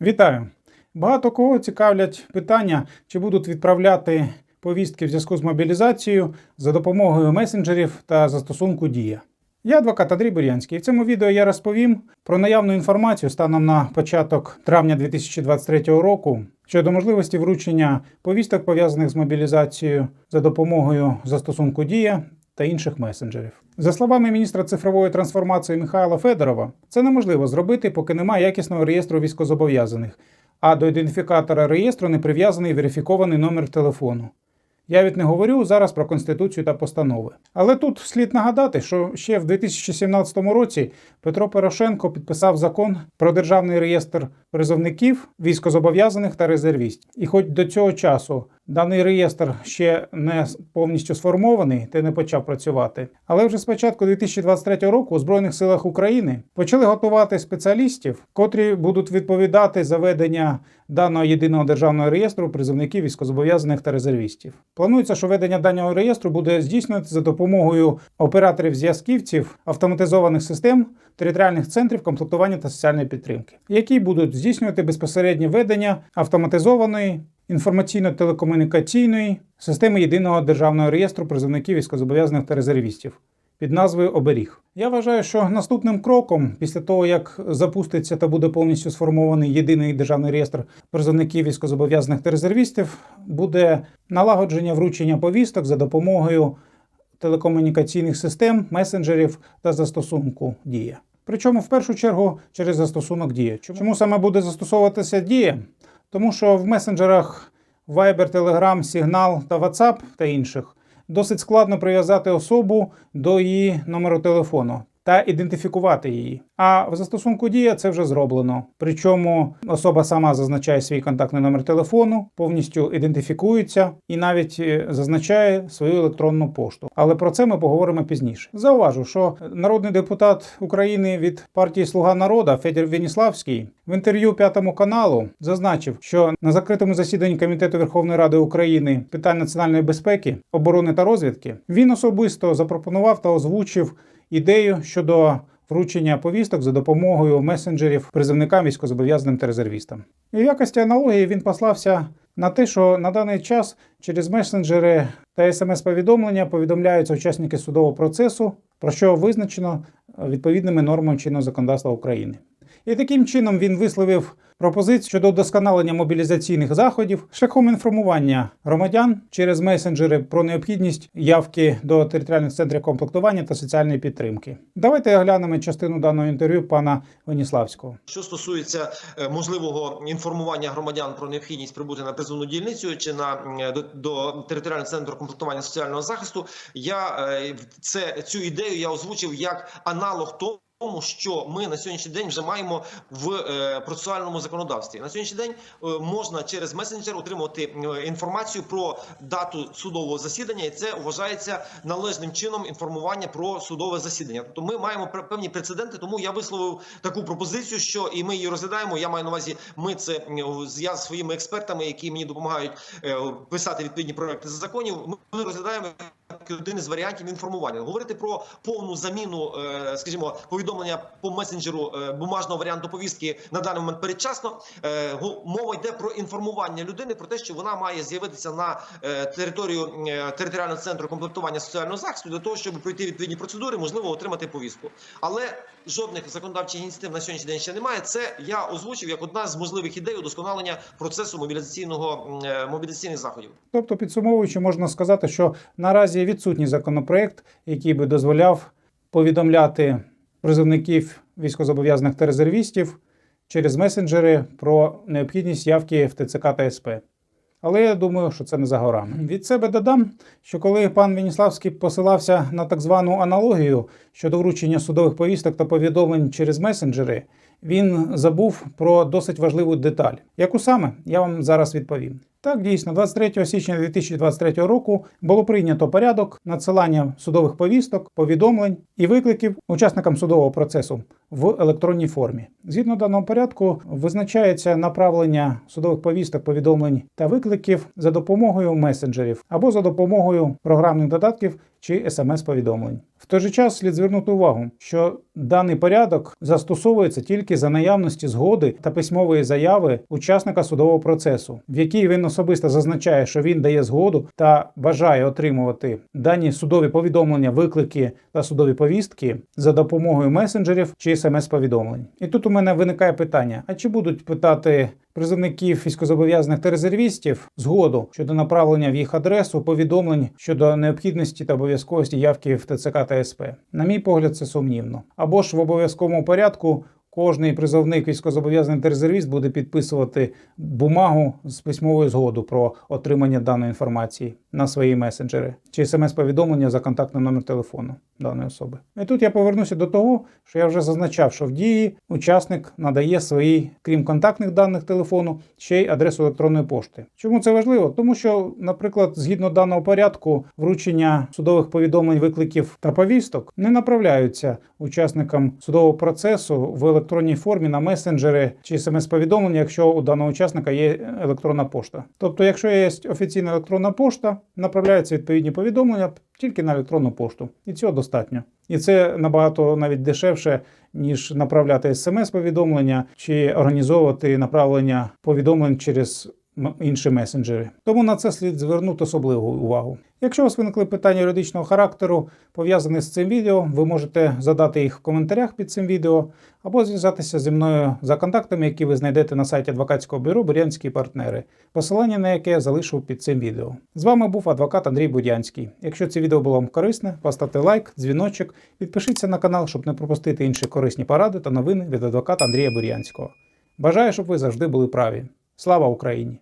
Вітаю! Багато кого цікавлять питання, чи будуть відправляти повістки в зв'язку з мобілізацією за допомогою месенджерів та застосунку Дія. Я адвокат Андрій Бурянський. В цьому відео я розповім про наявну інформацію станом на початок травня 2023 року щодо можливості вручення повісток пов'язаних з мобілізацією за допомогою застосунку Дія та інших месенджерів. За словами міністра цифрової трансформації Михайла Федорова, це неможливо зробити, поки немає якісного реєстру військозобов'язаних, а до ідентифікатора реєстру не прив'язаний верифікований номер телефону. Я від не говорю зараз про конституцію та постанови. Але тут слід нагадати, що ще в 2017 році Петро Порошенко підписав закон про державний реєстр призовників, військозобов'язаних та резервістів. І хоч до цього часу даний реєстр ще не повністю сформований та не почав працювати, але вже з початку 2023 року у Збройних силах України почали готувати спеціалістів, котрі будуть відповідати за ведення даного єдиного державного реєстру призовників військозобов'язаних та резервістів. Планується, що ведення даного реєстру буде здійснювати за допомогою операторів зв'язківців автоматизованих систем територіальних центрів комплектування та соціальної підтримки, які будуть здійснювати безпосереднє ведення автоматизованої інформаційно-телекомунікаційної системи єдиного державного реєстру призовників військозобов'язаних та резервістів під назвою Оберіг. Я вважаю, що наступним кроком, після того як запуститься та буде повністю сформований єдиний державний реєстр призовників військозобов'язаних та резервістів, буде налагодження вручення повісток за допомогою телекомунікаційних систем, месенджерів та застосунку Дія. Причому в першу чергу через застосунок Дія. Чому саме буде застосовуватися Дія? Тому що в месенджерах Viber, Telegram, Signal та WhatsApp та інших досить складно прив'язати особу до її номеру телефону та ідентифікувати її. А в застосунку Дія це вже зроблено. Причому особа сама зазначає свій контактний номер телефону, повністю ідентифікується і навіть е, зазначає свою електронну пошту. Але про це ми поговоримо пізніше. Зауважу, що народний депутат України від партії Слуга народа Федір Веніславський в інтерв'ю п'ятому каналу зазначив, що на закритому засіданні Комітету Верховної Ради України питань національної безпеки, оборони та розвідки він особисто запропонував та озвучив ідею щодо вручення повісток за допомогою месенджерів призовникам військозобов'язаним та резервістам. І в якості аналогії він послався на те, що на даний час через месенджери та смс-повідомлення повідомляються учасники судового процесу, про що визначено відповідними нормами чинного законодавства України. І таким чином він висловив пропозицію щодо вдосконалення мобілізаційних заходів шляхом інформування громадян через месенджери про необхідність явки до територіальних центрів комплектування та соціальної підтримки. Давайте оглянемо частину даного інтерв'ю пана Веніславського. Що стосується е, можливого інформування громадян про необхідність прибути на призовну дільницю чи на до, до територіального центру комплектування соціального захисту, я е, це цю ідею я озвучив як аналог того. Тому що ми на сьогоднішній день вже маємо в е, процесуальному законодавстві на сьогоднішній день е, можна через месенджер отримувати е, інформацію про дату судового засідання, і це вважається належним чином інформування про судове засідання. Тобто ми маємо певні прецеденти. Тому я висловив таку пропозицію, що і ми її розглядаємо. Я маю на увазі, ми це я з своїми експертами, які мені допомагають писати відповідні проекти законів. Ми розглядаємо один із варіантів інформування. Говорити про повну заміну, е, скажімо, повідомлення по месенджеру е, бумажного варіанту повістки на даний момент передчасно. Е, Мова йде про інформування людини про те, що вона має з'явитися на територію територіального центру комплектування соціального захисту для того, щоб пройти відповідні процедури, можливо, отримати повістку. Але жодних законодавчих ініціатив на сьогоднішній день ще немає. Це я озвучив як одна з можливих ідей удосконалення процесу мобілізаційного мобілізаційних заходів. Тобто, підсумовуючи, можна сказати, що наразі відсутній законопроект, який би дозволяв повідомляти призовників військозобов'язаних та резервістів через месенджери про необхідність явки в ТЦК та СП. Але я думаю, що це не за горами. Від себе додам, що коли пан Веніславський посилався на так звану аналогію щодо вручення судових повісток та повідомлень через месенджери, він забув про досить важливу деталь. Яку саме я вам зараз відповім. Так, дійсно, 23 січня 2023 року було прийнято порядок надсилання судових повісток, повідомлень і викликів учасникам судового процесу в електронній формі. Згідно даного порядку, визначається направлення судових повісток, повідомлень та викликів за допомогою месенджерів або за допомогою програмних додатків чи смс-повідомлень. В той же час слід звернути увагу, що Даний порядок застосовується тільки за наявності згоди та письмової заяви учасника судового процесу, в якій він особисто зазначає, що він дає згоду та бажає отримувати дані судові повідомлення, виклики та судові повістки за допомогою месенджерів чи смс-повідомлень. І тут у мене виникає питання: а чи будуть питати призовників військозобов'язаних та резервістів згоду щодо направлення в їх адресу повідомлень щодо необхідності та обов'язковості явки в ТЦК та СП. На мій погляд, це сумнівно. Або ж в обов'язковому порядку. Кожний призовник військовозобов'язаний та резервіст буде підписувати бумагу з письмовою згоду про отримання даної інформації на свої месенджери чи смс-повідомлення за контактний номер телефону даної особи. І тут я повернуся до того, що я вже зазначав, що в дії учасник надає свої, крім контактних даних телефону, ще й адресу електронної пошти. Чому це важливо? Тому що, наприклад, згідно даного порядку, вручення судових повідомлень, викликів та повісток не направляються учасникам судового процесу в електронній формі на месенджери чи смс-повідомлення, якщо у даного учасника є електронна пошта. Тобто, якщо є офіційна електронна пошта, направляються відповідні повідомлення тільки на електронну пошту, і цього достатньо. І це набагато навіть дешевше, ніж направляти смс-повідомлення чи організовувати направлення повідомлень через інші месенджери. Тому на це слід звернути особливу увагу. Якщо у вас виникли питання юридичного характеру, пов'язані з цим відео, ви можете задати їх в коментарях під цим відео або зв'язатися зі мною за контактами, які ви знайдете на сайті адвокатського бюро Бурянські партнери, посилання на яке я залишу під цим відео. З вами був адвокат Андрій Будянський. Якщо це відео було вам корисне, поставте лайк, дзвіночок, підпишіться на канал, щоб не пропустити інші корисні поради та новини від адвоката Андрія Бурянського. Бажаю, щоб ви завжди були праві. Слава Україні!